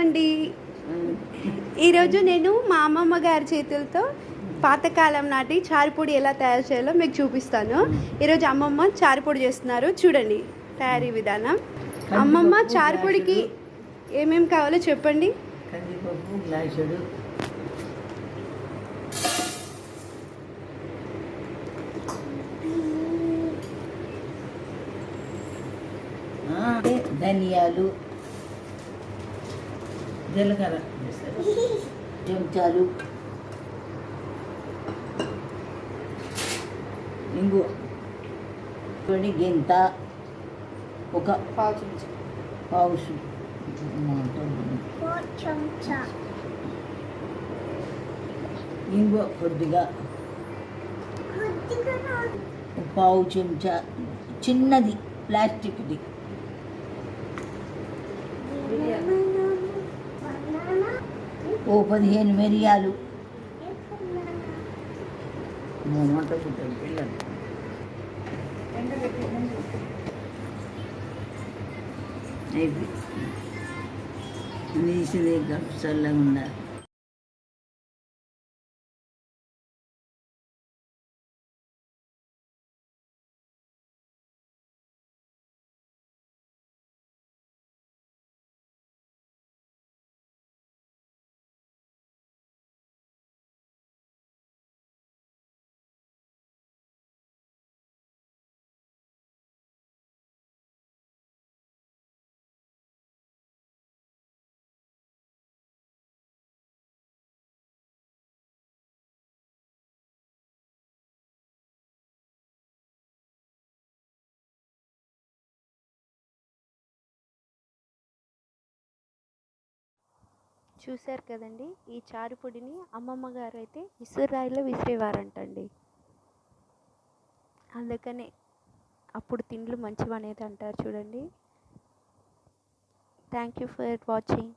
అండి. ఈరోజు నేను మా అమ్మమ్మ గారి చేతులతో పాతకాలం నాటి చారుపొడి ఎలా తయారు చేయాలో మీకు చూపిస్తాను. ఈరోజు అమ్మమ్మ చారుపొడి చేస్తున్నారు. చూడండి తయారీ విధానం. అమ్మమ్మ చారుపొడికి ఏమేమి కావాలో చెప్పండి. ధనియాలు. జీలకర్ర చెంచాలు. ఇంగు. పొడి గింత. ఒక పావు స్పూ- ఇంగు కొద్దిగా. ఒక పావు చెంచా. చిన్నది ప్లాస్టిక్ది. ఓ పదిహేను మిరియాలు. నీసిది గప్పు చల్లగా ఉండాలి చూశారు కదండి. ఈ చారుపొడిని అమ్మమ్మ గారు అయితే విసురాయిలో విసిరేవారంటండి. అందుకనే అప్పుడు తిండ్లు మంచివనేది అంటారు చూడండి. Thank you for watching